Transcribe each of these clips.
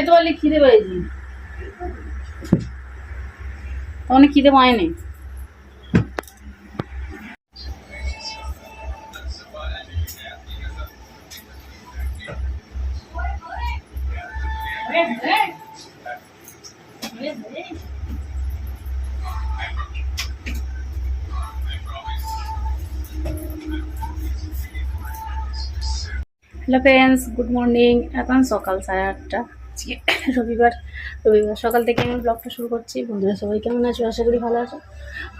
এই তো বলি খিদে পেয়েছি তখন খিদে পায়নি হ্যালো ফ্রেন্ডস গুড মর্নিং এখন সকাল সাড়ে আটটা। আজকে রবিবার রবিবার সকাল থেকে আমি ব্লগটা শুরু করছি। বন্ধুরা সবাই কেমন আছো? আশা করি ভালো আছো।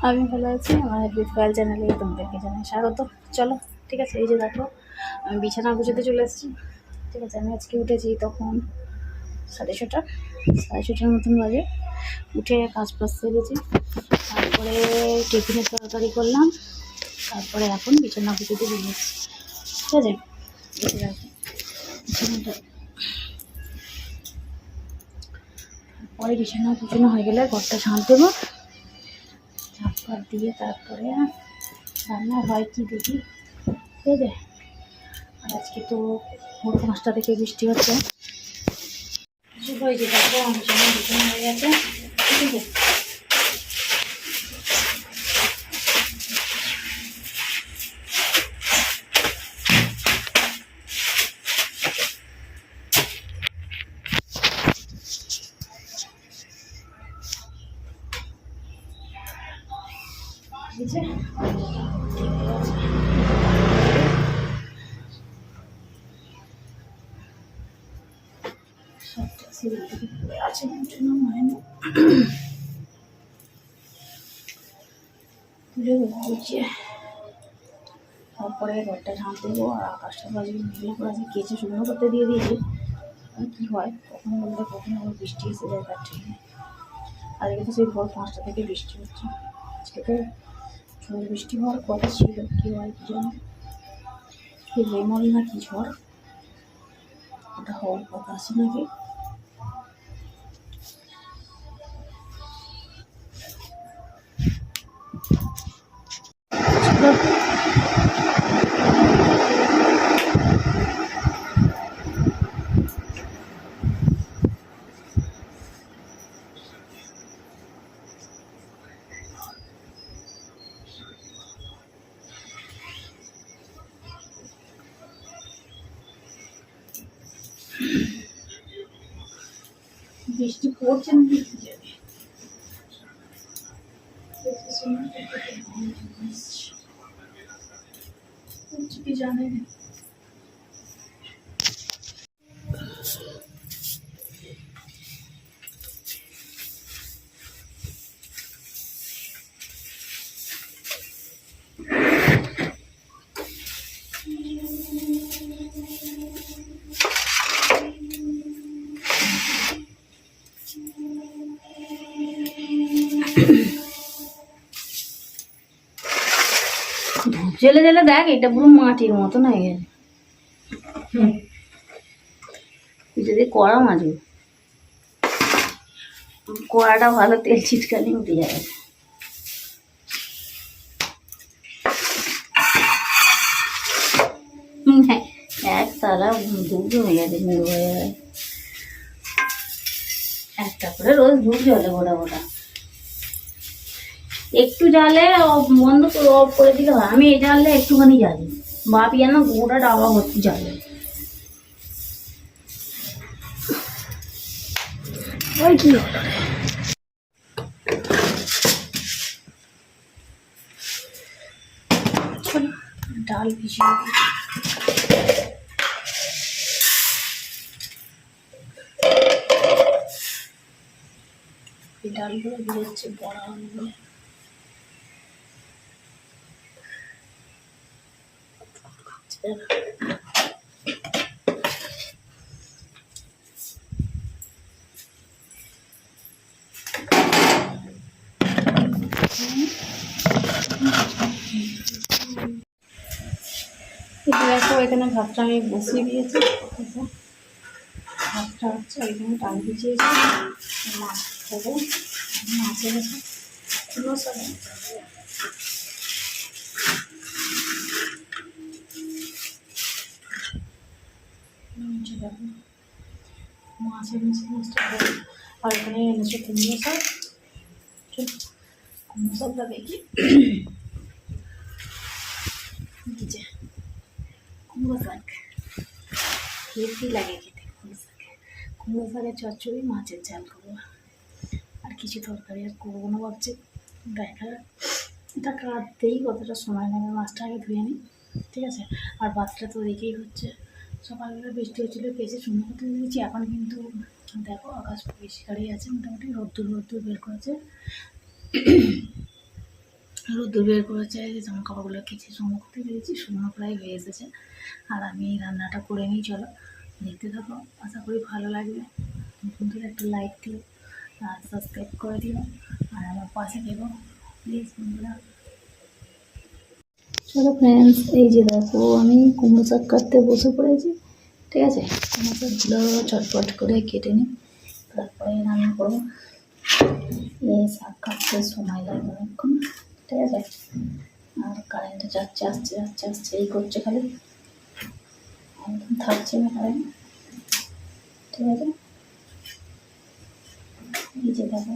আমি ভালো আছি। আমার হ্যাপি ফাইল চ্যানেলে তোমাদেরকে জানাই স্বাগত। চলো, ঠিক আছে, এই যে দেখো, আমি বিছানা গুছোতে চলে এসেছি। ঠিক আছে, আমি আজকে উঠেছি তখন সাড়ে ছটা, সাড়ে ছটার মতন বাজে। উঠে কাজ ফাজ সেরেছি। তারপরে টিফিনের তরকারি করলাম। তারপরে এখন বিছানা গুছোতে চলে এসেছি ঠিক আছে? বিছানাটা পরে বিছানা বিছানো হয়ে গেলে ঘরটা ঝাঁট দেবো ঝাঁপ ফাঁপ দিয়ে তারপরে রান্না হয় কি দেখি। ঠিক আছে আর আজকে তো ভোর পাঁচটা থেকে বৃষ্টি হচ্ছে। দেখো, আমার বিছানা বিছানা হয়ে গেছে। ঠিক আছে? তারপরে ঘরটা ঝাঁট দেবো আর আকাশটা বাজে মেঘলা করে কেচে শুকনো করতে দিয়ে দিয়েছি। কী হয়, কখন বললে কখন আবার বৃষ্টি এসে যায় তার ঠিক আজকে তো সেই ভোর পাঁচটা থেকে বৃষ্টি হচ্ছে। আজকে ঝড়, বৃষ্টি হওয়ার কথা ছিল, কী হয় কী জানো। কি রেমল না ঝড়? ওটা হওয়ার কথা আছে নাকি? চলো। বৃষ্টি পড়ছে না বৃষ্টি যাবে কি জানে না ধূপ জ্বেলে জ্বেলে দেখ এটা পুরো মাটির মতন হয়ে গেছে। যদি কড়া মাঝে কড়াটা ভালো তেল ছিটকানি উঠে যাবে। হ্যাঁ, এক তালা ধূপ জমে গেছে মেরু হয়ে একটা করে রোজ ধূপ জলে গোটা গোটা। একটু জালে বন্ধ করে দিলে হয়। আমি এই জানলে একটুখানি জ্বালি বাপি যেন গোটা ডাবা ভর্তি জ্বালে ওই কি? ডাল ভিজিয়ে ডালগুলো ভিজাচ্ছে বড়া আলুগুলো এই দেখো এখানে ভাতটা আমি বসিয়ে দিয়েছি। ভাতটা হচ্ছে এখানে ডাল ভিজিয়েছি মাছ খাব মাছের আছে কোনো সব নিচে দেখো মাছের নিচে মাছটা। আর এখানে এনেছে কুমড়ো শাক। কুমড়ো শাকটা দেখি। যে, কুমড়ো শাক। হেভি লাগে খেতে কুমড়ো শাক। কুমড়ো শাকের চচ্চড়ি, মাছের ঝাল করব। আর কিছু তরকারি আর করব না ভাবছি। দেখা এটা কাটতেই কতটা সময় লাগে, মাছটা আগে ধুয়ে নিই ঠিক আছে? আর ভাতটা তো দেখেই হচ্ছে। সকালবেলা বৃষ্টি হচ্ছিল পেয়েছে শূন্য করতে দিয়েছি এখন কিন্তু, দেখো, আকাশ পরিষ্কারই আছে, মোটামুটি রোদ্দুর রোদ্দুর বের করেছে। রোদ্দুর বের করেছে জামা কাপড়গুলো কিছু শুকনো করতে দিয়েছি শুকনো প্রায় হয়ে এসেছে। আর আমি রান্নাটা করে নিই, চলো, দেখতে থাকো, আশা করি ভালো লাগবে। কিন্তু একটা লাইক দিও, আর সাবস্ক্রাইব করে দিও, আর আমার পাশে দেবো প্লিজ বন্ধুরা। চলো ফ্রেন্ডস এই যে দেখো, আমি কুমড়ো শাক কাটতে বসে পড়েছি, ঠিক আছে? কুমড়ো শাকগুলো চটপট করে কেটে নিই, তারপরে রান্না করব। এই শাক কাটতে সময় লাগবে অনেকক্ষণ, ঠিক আছে? আর কারেন্টটা যাচ্ছে, আসছে যাচ্ছে, আসছে, এই করছে খালি। একদম থাকছে না কারেন্ট ঠিক আছে? এই যে দেখো,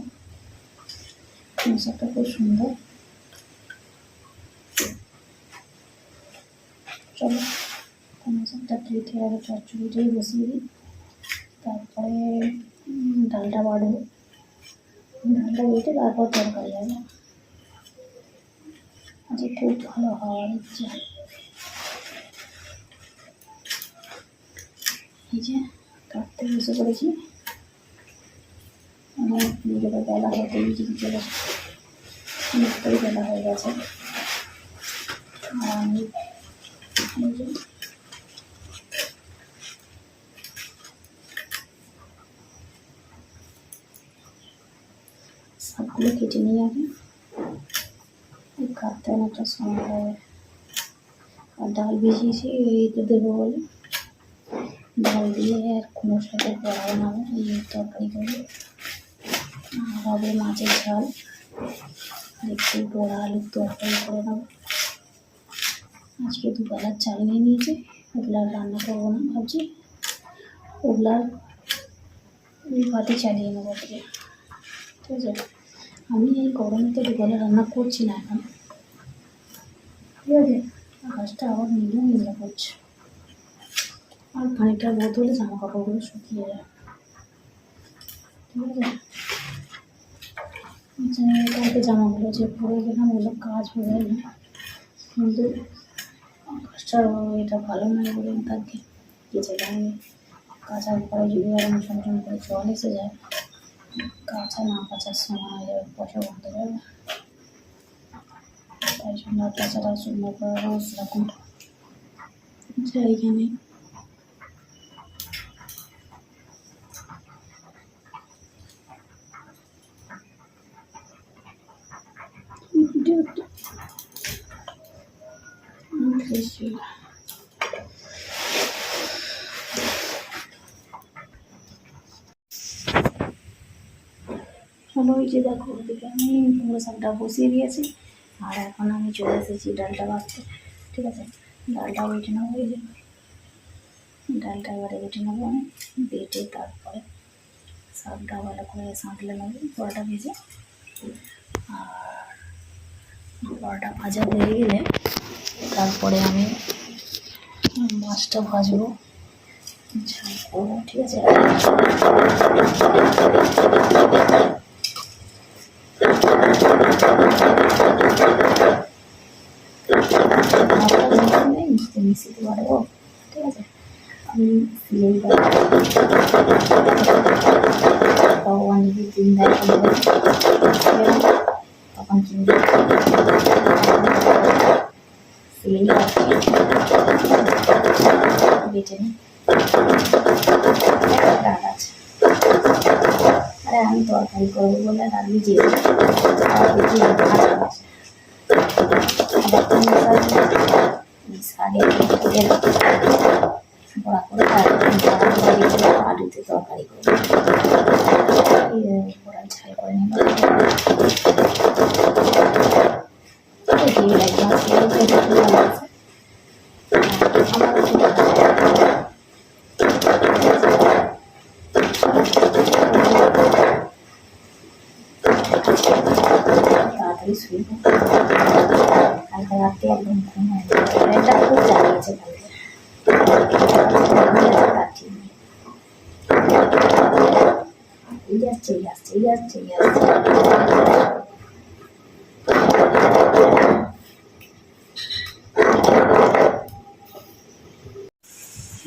কুমড়ো শাকটা খুব সুন্দর। চলো। শাকটা কেটে আগে চচ্চড়িটাই বসিয়ে দিই। তারপরে ডালটা বাড়বো। ডালটা বেটে তারপর তরকারি হবে। আজকে খুব ভালো হওয়ার ইচ্ছে এই যে, কাটতে বসে পড়েছি। অনেক নিজেদের বেলা হতে চলে অনেকটাই বেলা হয়ে গেছে। আর আমি সবগুলো কেটে নিয়ে আগে কাটতে অনেকটা সময় আর ডাল ভিজিয়েছি এইতে দেবো বলে। ডাল দিয়ে আর কোনো সাথে বড়া বানাবো এই তরকারি করব। আর হবে মাছের ঝাল। একটু বড়া আলুর তরকারি করে নেব। আজকে দুবেলার চাল নিয়ে নিয়েছি ওগুলো আর রান্না করব না ভাবছি ওগুলো ওই ভাতে চালিয়ে নেব ঠিক আছে? আমি এই গরমে তো দুবেলা রান্না করছি না এখন। ঠিক আছে? আকাশটা আবার নীল নীল করছে। আর খানিকটা রোদ হলে জামা কাপড়গুলো শুকিয়ে যায়। ঠিক আছে? আচ্ছা, কালকে জামাগুলো যে পরে গেলাম ওগুলো কাজ হয়ে না কিন্তু আকাশটা এটা ভালো নয় বলে তাকে কেচে দেয়নি কাঁচার পরে যদি আরম ঝমঝম করে জল এসে যায়, কাঁচা না কাঁচার সময় হয়ে যাবে, পয়সা বন্ধ যাবে তাই জন্য আর তাছাড়া শুকনো করে রোজ সেরকম জায়গা নেই চলো ওই যে দেখো ওদিকে আমি কুমড়ো শাকটা বসিয়ে দিয়েছি, আর এখন আমি চলে এসেছি ডালটা বাঁধতে ঠিক আছে? ডালটা বেটে নেব এই যে। ডালটা এবারে বেটে নেব আমি, বেটে তারপরে শাকটা ভালো করে সাঁতলে নেব বড়াটা ভেজে। আর বড়াটা ভাজা হয়ে গেলে তারপরে আমি মাছটা ভাজবো ঠিক আছে ভাতটা যখন নেই মিশতে মিশিয়ে পারব ঠিক আছে আমি সিলেই ভগবান যদি দিন দেয় তখন কিন্তু সিলেই বেটে নিই ডাল আছে আরে আমি তরকারি করব বলে আর আমি যে আর দেখি ভাজা আছে ছাড়িয়ে তেল বড়া করে তারপরে আলুতে তরকারি করে বড়া ঝাল করে নিলাম। তাড়াতাড়ি শুয়ে হালকা রাখতে একদম ঘুম ঠিক নেই।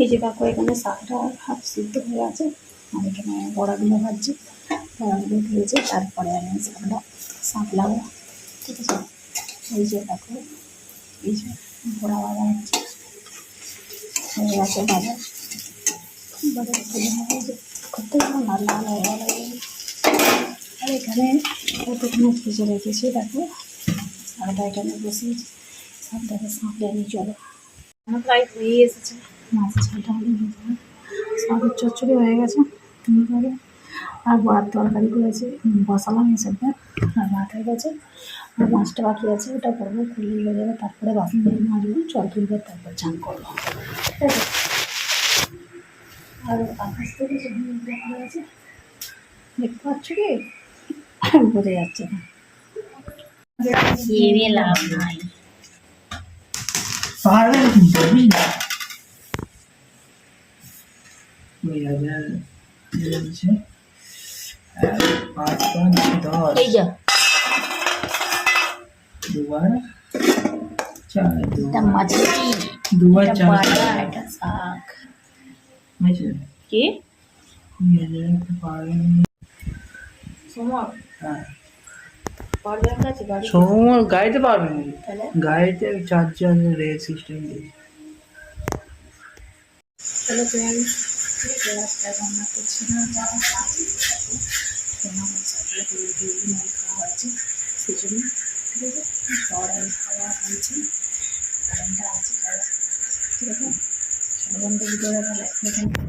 এই যে দেখো এখানে শাকটা হাফ সিদ্ধ হয়ে আছে। আর এখানে বড়াগুলো ভাজছি। বড়াগুলো ভেজে তারপরে আমি শাকটা সাঁতলাবো ঠিক আছে এই যে দেখো, এই যে বড়া ভাজা হচ্ছে হয়ে গেছে আর এখানে কতক্ষণ ভেজে রেখেছি দেখো শাকটা এখানে বসিয়েছি শাকটাকে সাঁতলে নিয়ে চলো প্রায় হয়ে এসেছে হয়ে গেছে এইভাবে আর বড়ার তরকারি করেছি বসালাম এসব আর ভাত হয়ে গেছে আর মাছটা বাকি আছে ওটা করব করলে হয়ে যাবে। তারপরে বাসন ধরে মাজবো জল তুলবে তারপর চান করব। ঠিক আছে? আর আকাশ থেকে দেখা গেছে দেখতে পাচ্ছ কি? বোঝা যাচ্ছে না। লাভ নাই। পারবেন কিন্তু বুঝলি? হাজার পাঁচ পাঁচ দশ। এই যা দুবার চার এটা দুবার এটা শাক। কি? সোমবার গাড়িতে পারবেন গাড়িতে চারজন রেল সিস্টেম দিয়ে। তাহলে ফ্রেন্ডস রাস্তায় রান্না করছি না। খাওয়া হয়েছে সেই জন্য ঠিক গরম খাওয়া হয়েছে গরমটা আছে খাওয়া ঠিক আছে সবাই ভিতরে এখানে